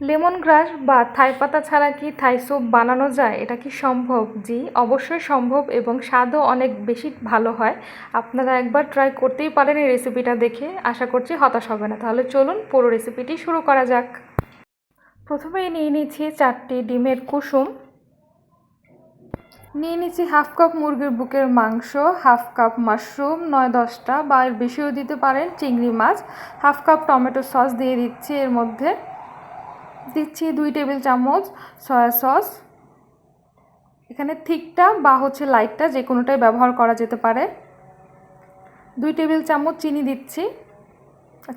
Lemon গ্রাস বা থাই পাতা ছাড়া কি থাই স্যুপ বানানো যায়? এটা কি সম্ভব? জি, অবশ্যই সম্ভব এবং স্বাদও অনেক বেশি ভালো হয়। আপনারা একবার ট্রাই করতেই পারেন এই রেসিপিটা দেখে। আশা করছি হতাশ হবে না। তাহলে চলুন পুরো রেসিপিটি শুরু করা যাক। প্রথমেই নিয়ে নিচ্ছি চারটি ডিমের কুসুম। নিয়ে নিচ্ছি হাফ কাপ মুরগির বুকের মাংস, হাফ কাপ মাশরুম, নয় দশটা বা এর বেশিও দিতে পারেন চিংড়ি মাছ। হাফ কাপ টমেটো সস দিয়ে দিচ্ছি এর মধ্যে। দিচ্ছি দুই টেবিল চামচ সয়া সস। এখানে থিকটা বা হচ্ছে লাইটটা যে কোনোটাই ব্যবহার করা যেতে পারে। দুই টেবিল চামচ চিনি দিচ্ছি।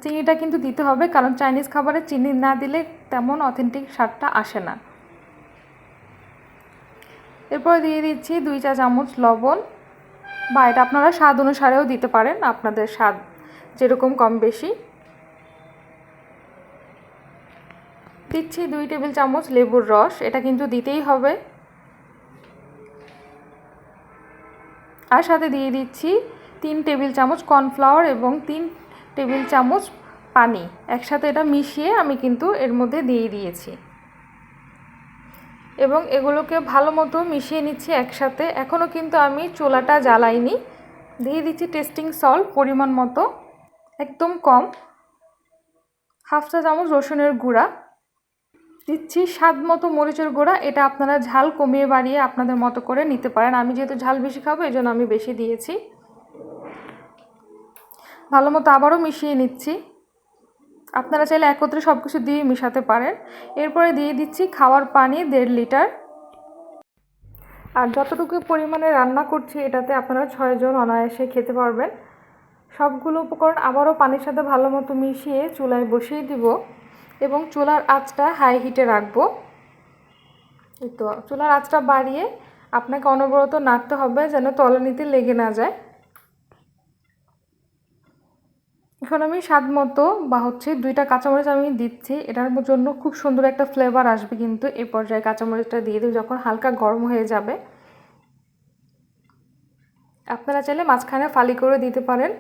চিনিটা কিন্তু দিতে হবে কারণ চাইনিজ খাবারে চিনি না দিলে তেমন অথেন্টিক স্বাদটা আসে না। এরপর দিয়ে দিচ্ছি দুই চা চামচ লবণ বা এটা আপনারা স্বাদ অনুসারেও দিতে পারেন আপনাদের স্বাদ যেরকম কম বেশি। দিচ্ছি দুই টেবিল চামচ লেবুর রস, এটা কিন্তু দিতেই হবে। আর সাথে দিয়ে দিচ্ছি তিন টেবিল চামচ কর্নফ্লাওয়ার এবং তিন টেবিল চামচ পানি। একসাথে এটা মিশিয়ে আমি কিন্তু এর মধ্যে দিয়ে দিয়েছি। এবং এগুলোকে ভালো মতো মিশিয়ে নিচ্ছি একসাথে। এখনও কিন্তু আমি চোলাটা জ্বালাইনি। দিয়ে দিচ্ছি টেস্টিং সল্ট, পরিমাণ মতো, একদম কম। হাফ চা চামচ রসুনের গুঁড়া। দিচ্ছি স্বাদ মতো মরিচের গুঁড়া। এটা আপনারা ঝাল কমিয়ে বাড়িয়ে আপনাদের মতো করে নিতে পারেন। আমি যেহেতু ঝাল বেশি খাব এই জন্য আমি বেশি দিয়েছি। ভালো মতো আবারও মিশিয়ে নিচ্ছি। আপনারা চাইলে একত্রে সব কিছু দিয়ে মিশাতে পারেন। এরপরে দিয়ে দিচ্ছি খাওয়ার পানি দেড় লিটার। আর যতটুকু পরিমাণে রান্না করছি, এটাতে আপনারা ছয়জন অনায়াসে খেতে পারবেন। সবগুলো উপকরণ আবারও পানির সাথে ভালো মতো মিশিয়ে চুলায় বসিয়ে দিব। এবং চুলার আঁচটা হাই হিটে রাখব। তো, চুলার আঁচটা বাড়িয়ে আপনাকে অনবরত নাড়তে হবে যেন তলানিতে লেগে না যায়। এখন আমি স্বাদ মতো বা হচ্ছে দুইটা কাঁচামরিচ আমি দিচ্ছি, এটার জন্য খুব সুন্দর একটা ফ্লেভার আসবে কিন্তু এই পর্যায়ে কাঁচামরিচটা দিয়ে দিই যখন হালকা গরম হয়ে যাবে। আপনারা চাইলে মাঝখানে ফালি করে দিতে পারেন।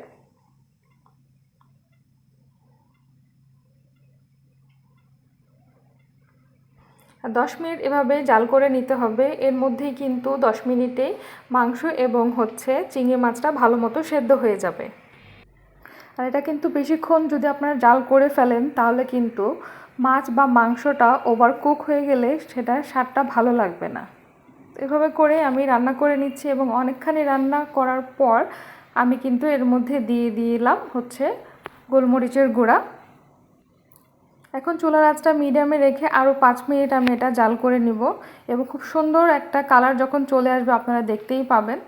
দশ মিনিট এভাবে জাল করে নিতে হবে। এর মধ্যেই কিন্তু দশ মিনিটে মাংস এবং হচ্ছে চিংড়ি মাছটা ভালো মতো সেদ্ধ হয়ে যাবে। আর এটা কিন্তু বেশিক্ষণ যদি আপনারা জাল করে ফেলেন, তাহলে কিন্তু মাছ বা মাংসটা ওভার কুক হয়ে গেলে সেটার স্বাদটা ভালো লাগবে না। এভাবে করে আমি রান্না করে নিচ্ছি এবং অনেকখানি রান্না করার পর আমি কিন্তু এর মধ্যে দিয়ে দিলাম হচ্ছে গোলমরিচের গুঁড়া। এখন চুলার আঁচটা মিডিয়ামে রেখে আরও পাঁচ মিনিট আমি এটা জাল করে নিব এবং খুব সুন্দর একটা কালার যখন চলে আসবে আপনারা দেখতেই পাবেন।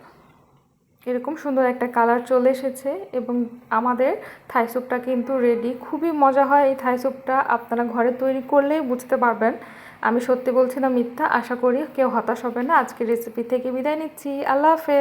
এরকম সুন্দর একটা কালার চলে এসেছে এবং আমাদের থাই স্যুপটা কিন্তু রেডি খুবই মজা হয় এই থাই স্যুপটা আপনারা ঘরে তৈরি করলেই বুঝতে পারবেন। আমি সত্যি বলছি না মিথ্যা, আশা করি কেউ হতাশ হবে না। আজকের রেসিপি থেকে বিদায় নিচ্ছি। আল্লাহ হাফেজ।